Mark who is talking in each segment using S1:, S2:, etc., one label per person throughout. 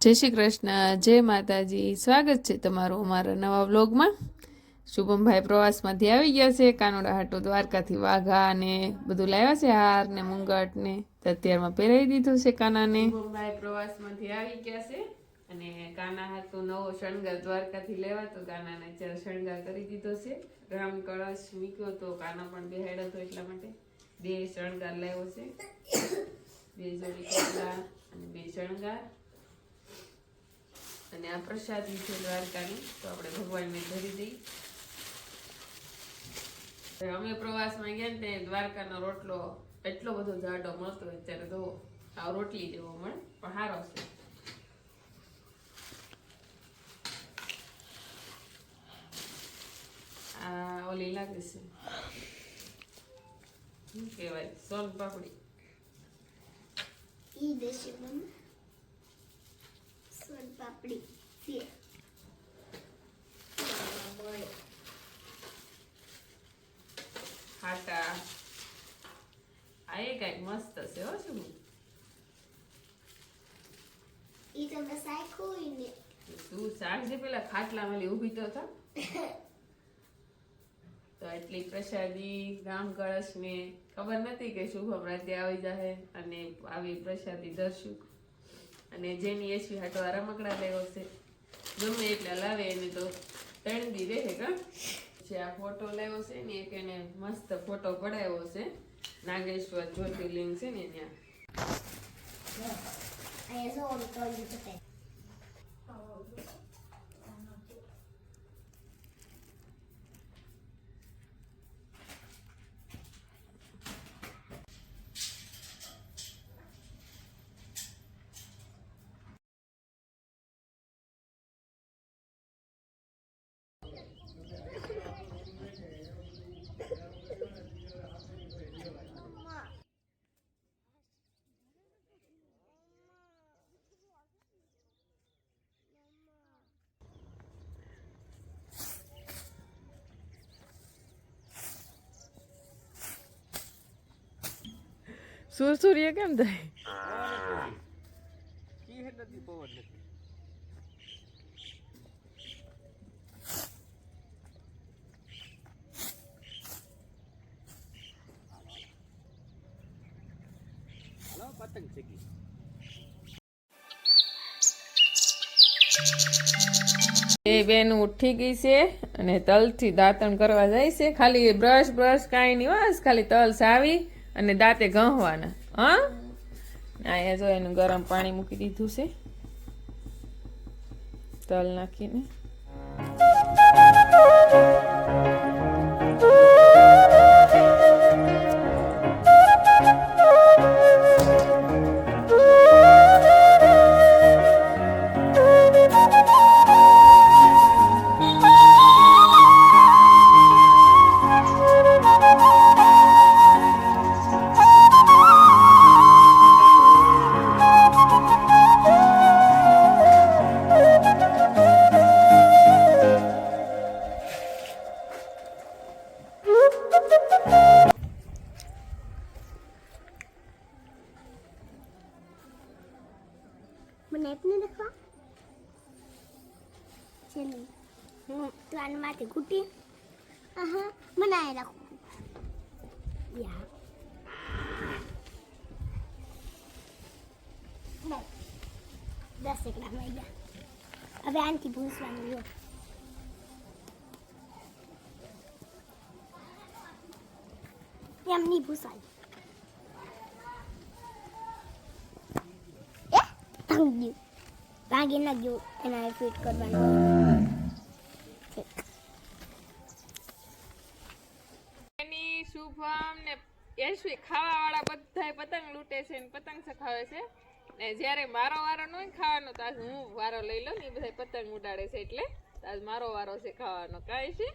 S1: જય શ્રી કૃષ્ણ, જય માતાજી. સ્વાગત છે તમારું અમારા નવા વ્લોગમાં. શુભમભાઈ પ્રવાસમાંથી આવી ગયા છે, કાનોડા હાટો, દ્વારકાથી વાઘા ને બધું લાવ્યા છે હાર ને મુંગટ ને. અત્યારમાં પહેરાવી દીધું છે કાનાને. શુભમભાઈ પ્રવાસમાંથી આવી ગયા છે અને કાના હાટો નવો શણગાર દ્વારકાથી લેવા, તો કાનાને અત્યારે શણગાર કરી દીધો છે. રામ કળશ મૂક્યો તો કાના પણ બેહાડ્યો હતો એટલા માટે. બે શણગાર લાવ્યો છે. બે જોડી કપડા અને બે શણગાર. અને આ પ્રસાદી છે દ્વારકાની તો આપણે ભગવાનને ધરી દઈએ અમે પ્રવાસમાં ગયા ને દ્વારકાનો રોટલો, એટલો બધો જાડો મળતો હોય ત્યારે તો આ રોટલી જેવો મળે, પણ સારો છે. આ ઓલી લાગે છે. શું કહેવાય? સોન પાપડી.
S2: ઈ દેશે સોન પાપડી છે.
S1: ખાટા. આ એ કંઈક મસ્ત છે હો શું
S2: ઈ તમે સાયખું હોય ને.
S1: તું સાંજે પેલા ખાટલા વાળી ઊભી તો થા. તો એટલી પ્રસાદી ગામ કળશ ને ખબર નથી કે શુભમ રાતે આવી જાહે અને આવી પ્રસાદી દર્શું. અને જેની એસવી હાટો આ રમકડા લેવો છે. ગમે એટલા લાવે એને તો ત્રણ દી રહે કા જે આ ફોટો લેવો છે ને, એક એને મસ્ત ફોટો પડાવ્યો છે. નાગેશ્વર જ્યોતિર્લિંગ છે ને ત્યાં. સુરસુરીએ કેમ થાય? એ બેન ઉઠી ગઈ છે અને તલથી દાંતણ કરવા જાય છે. ખાલી બ્રશ બ્રશ કાંઈ નહીં વાસ ખાલી તલ સાવી અને દાંતે ઘહવાના હા? અહીંયા જો એનું ગરમ પાણી મૂકી દીધું છે. તલ નાખીને.
S2: હું તો આને માથે ઘૂટી. આહા મને રાખું. યા. દસ એકડા મળી ગયા. હવે આનથી ભૂસવાનું લો એમ નહીં ભૂસાય. એ? ભાંગી ભાંગી ગયું. એના ફિટ કરવાનું ઠીક
S1: એની શુભમ ને યશવી ખાવા વાળા બધાય પતંગ લૂંટે છે ને પતંગ સખાવે છે. ને જ્યારે મારો વારો ન હોય ખાવાનો, તો આજ હું વારો લઈ લઉં ને બધા પતંગ ઉડાડે છે એટલે આજ મારો વારો છે ખાવાનો. કાંઈ છે?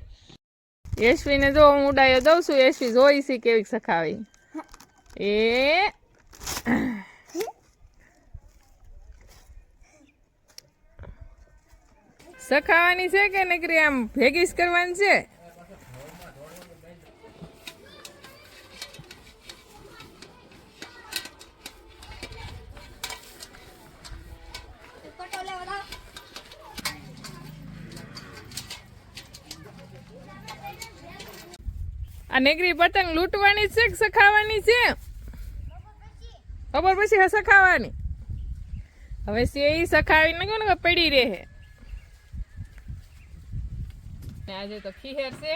S1: યશવીને જો હું ઉડાયો દઉં છું, યશવી જોઈ છે કેવી સખાવી. એ સખાવાની છે કે નકરી આમ ભેગીસ કરવાની છે? આ નેગરી પતંગ લૂંટવાની છે કે સખાવાની છે? ખબર પછી સખાવાની. હવે સે સખાવી ને કે પડી રહે. આજે તો ખીહેર છે.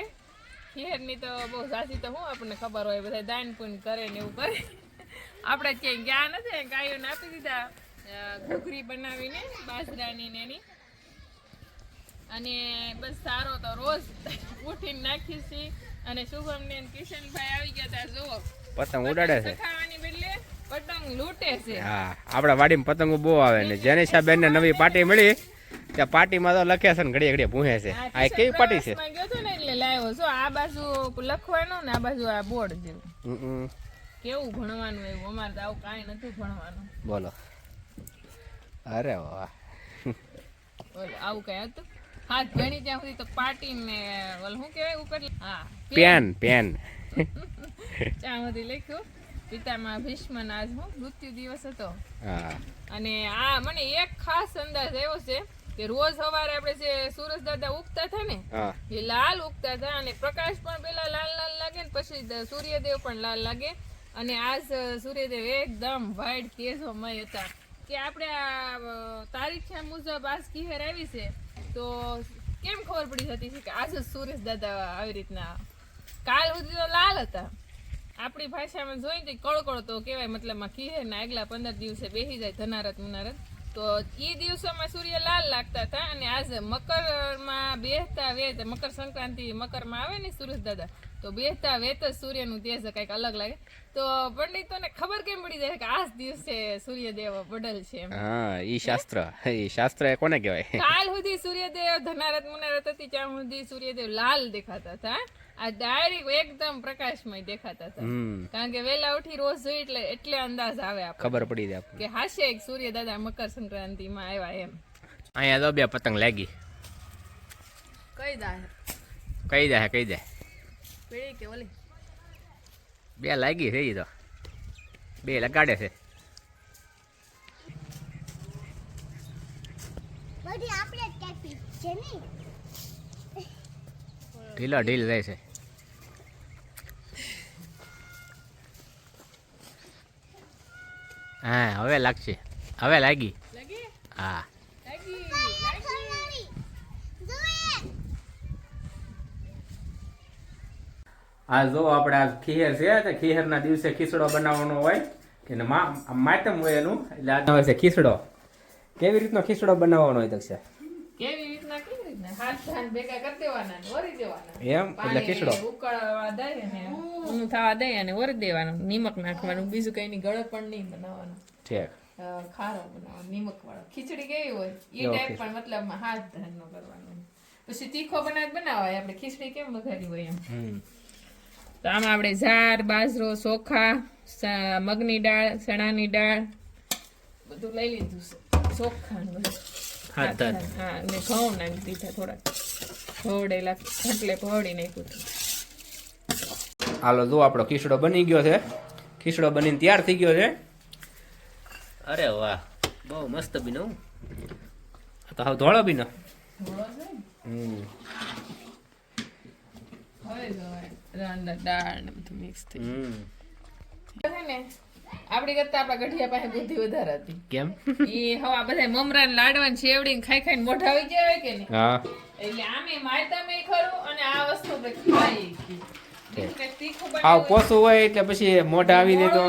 S1: ખીહેરની તો બહુ સાચી તો હું આપણને ખબર હોય, બધા દાન પૂન કરે ને એવું કરે. આપણે ક્યાંય ગયા નથી ગાયોને આપી દીધા ઘૂઘરી બનાવીને, બાજરાની ને એની. અને બસ સારો તો રોજ ઉઠીને નાખીશી અને શુભમ ને કિશનભાઈ આવી ગયા તા જુઓ.
S3: પતંગ ઉડાડે છે.
S1: બદલે પતંગ લૂંટે છે.
S3: હા આપણા વાડીમાં પતંગો બહુ આવે ને. જેની બેન ને નવી પાર્ટી મળી. ત્યાં પાર્ટીમાં તો લખે છે ને ઘડીએ ઘડીએ ભૂહે છે. આ કેવી પાર્ટી છે?
S1: ગયો ને એટલે લાવ્યો. છો આ બાજુ લખવાનું ને આ બાજુ આ બોર્ડ જેવું. કેવું ભણવાનું એવું? અમારે તો આવું કાંઈ નથી ભણવાનું.
S3: બોલો. અરે વાહ.
S1: બોલો આવું કઈ હતું? હાથ ભણી ત્યાં સુધી તો પાર્ટી ને ઓલું શું કહેવાય ઉપર હા.
S3: Pen pen.
S1: ત્યાં સુધી લખ્યું. પિતામાં ભીષ્મનો આજ હું મૃત્યુ દિવસ હતો. અને આ મને એક ખાસ અંદાજ એવો છે કે રોજ સવારે આપણે જે સુરજ દાદા ઉગતા હતા ને એ લાલ ઉગતા હતા અને પ્રકાશ પણ પેલા લાલ લાલ લાગે ને પછી સૂર્યદેવ પણ લાલ લાગે. અને આજ સૂર્યદેવ એકદમ વાઇટ તેજોમય હતા. કે આપણે આ તારીખ મુજબ આજ કિહેર આવી છે. તો કેમ ખબર પડી હતી છે કે આજે જ સૂરજ દાદા આવી રીતના કાલ સુધી તો લાલ હતા? આપણી ભાષામાં જોઈએ તો કળકળ તો કહેવાય મતલબમાં ખીહેરના આગલા પંદર દિવસે બેસી જાય ધનારત મુનારત તો એ દિવસોમાં સૂર્ય લાલ લાગતા હતા અને આજે મકરમાં બેહતા વેત મકર સંક્રાંતિ મકરમાં આવે ને સુરેશ દાદા તો બેહતા વેત જ સૂર્યનું તેજ કંઈક અલગ લાગે. તો પંડિતોને ખબર કેમ પડી જાય કે આ દિવસે સૂર્યદેવ બદલ છે.
S3: હા ઈ શાસ્ત્ર. ઈ શાસ્ત્ર એ કોને કહેવાય?
S1: કાલ સુધી સૂર્યદેવ ધનારત મુનારત હતી ત્યાં સુધી સૂર્યદેવ લાલ દેખાતા હતા. આ ડાયરેક્ટ એકદમ પ્રકાશમય દેખાતા હતા. કારણ કે વેલા ઉઠી રોજ જોઈ એટલે એટલે અંદાજ આવે આપણે
S3: ખબર પડી જાય
S1: કે હાશે એક સૂર્ય દાદા મકર સંક્રાંતિમાં આવ્યા એમ.
S3: અહીંયા તો બે પતંગ લાગી.
S1: કઈ દાહે?
S3: કઈ દાહે કઈ દાહે?
S1: પેડી કે ઓલી?
S3: બે લાગી છે તો. બે લગાડે છે.
S2: બધી આપણે જ કાપી છે નહીં
S3: ઢીલો ઢીલ રહે છે. હા હવે લાગશે. હવે લાગી.
S1: લાગી?
S3: હા.
S1: લાગી
S2: ખરવાડી જોઈએ
S3: આ જો આપણે આ ખીહેર છે તો ખીહેરના દિવસે ખીસડો બનાવવાનો હોય કે મા આ માતમ હોય એનું એટલે આ હોય છે ખીસડો. કેવી રીતનો ખીસડો બનાવવાનો હોય દક્ષા
S1: કેવી રીતના હાથ ધાન ભેગા કરી દેવાના ને વરી દેવાના.
S3: એમ? એટલે
S1: પાણી ઉકળવા દઈએ ને. ઊંઘ થવા દઈ અને વરી દેવાનું. નિમક નાખવાનું. બીજું કઈ ની ગળે પણ નહીં બનાવવાનું.
S3: ઠીક.
S1: ખારો બનાવવાનો નિમક વાળો ખીચડી કેવી હોય? એ ટાઈપ પણ મતલબ હાથ ધાન નો કરવાનો પછી તીખો બનાવ બનાવાય આપણે ખીચડી કેમ વઘારી હોય એમ? તો આમાં આપણે ઝાર બાજરો ચોખા મગની દાળ ચણાની દાળ બધું લઈ લીધું છે. ચોખા ને બધું.
S3: હાથ
S1: હા અને ઘઉં નાખી દીધા થોડાક. ભવડેલા ઘટલે ભવડી નાખ્યું હતું.
S3: હાલો જો આપણો ખીસડો બની ગયો છે. ખીસડો બનીને તૈયાર થઈ ગયો છે. અરે વાહ બહુ મસ્ત બીનો. તો હવે ધોળો બીનો.
S1: ધોળો છે ને?
S3: હમ.
S1: હવે દાળ ને બધું મિક્સ થઈ ગયું. ને આપણી કરતા આપણા ગઢિયા પાસે બુદ્ધિ વધારે હતી.
S3: કેમ?
S1: એ હવા બધા મમરા લાડવા ને શેવડી ને ખાઈ ખાઈ મોઢા આવી ગયા હોય કે નહીં?
S3: હા.
S1: એટલે આમે માયતામે ખરું અને આ વસ્તુ આપણે ખાઈ
S3: આવ પોસું હોય એટલે પછી મોઢા આવી જાય તો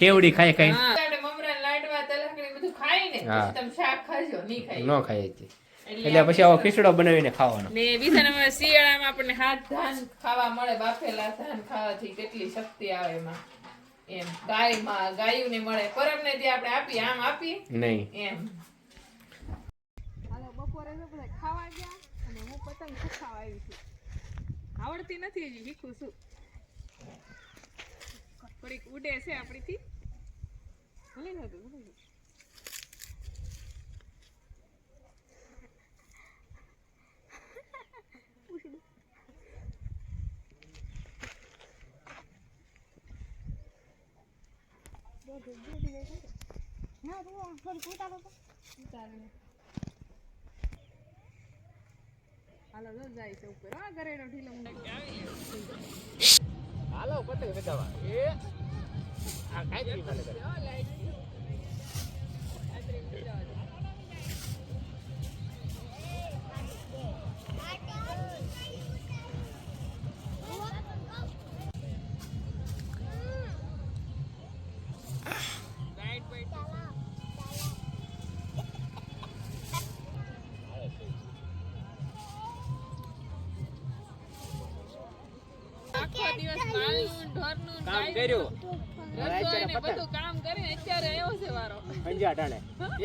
S3: કેવડી ખાઈ ખાઈ.
S1: આપણે મમરા લાડવા તલહંકડી બધું ખાઈને
S3: હા.
S1: તમે શાક ખાજો નહીં ખાઈ.
S3: ન ખાઈ એટલે પછી આવો ખીચડો બનાવીને ખાવાનો.
S1: ને બીજા નંબર શિયાળામાં આપણને હાથ ધાન ખાવા મળે બાફેલા ધાન ખાવાથી કેટલી શક્તિ આવે એમાં. એમ ગાયમાં ગાયુંને મળે પરમને જે આપણે આપીએ આમ આપી
S3: નહીં.
S1: એમ. હાલો બપોરે તો બધા ખાવા ગયા અને હું પતંગ ચખાવા આવી છું. આવડતી નથી હજી શીખું છું. થોડીક ઉડે છે આપણીથી. ભલે નતું ભલે નતું.
S2: ના, તું
S1: જાય છે ઉપર હા ઘરેડો ઢીલો મૂકી આવી ગયો.
S3: હાલો પતંગ ચગાવવા એ આ કાંઈ મને કરે
S1: આખો ઢોરનું
S3: કામ કર્યું? હવે
S1: રસોઈ
S3: અત્યારે
S1: ને
S3: પતંગ.
S1: બધું કામ કરીને અત્યારે આવ્યો છે વારો
S3: અંજા ટાણે.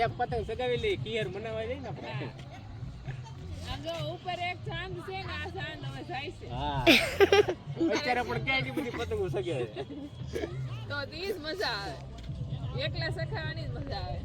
S3: એક પતંગ સગાવી લઈ કિયર મનાવા જઈ ને આપણે.
S1: ઉપર એક ચાંદ છે ને આ ચાંદ હવે જાય છે.
S3: હા. અત્યારે પણ ક્યાંય બધી પતંગો સગે
S1: તો તીજ મજા આવે. એકલા સખાવાની જ મજા આવે.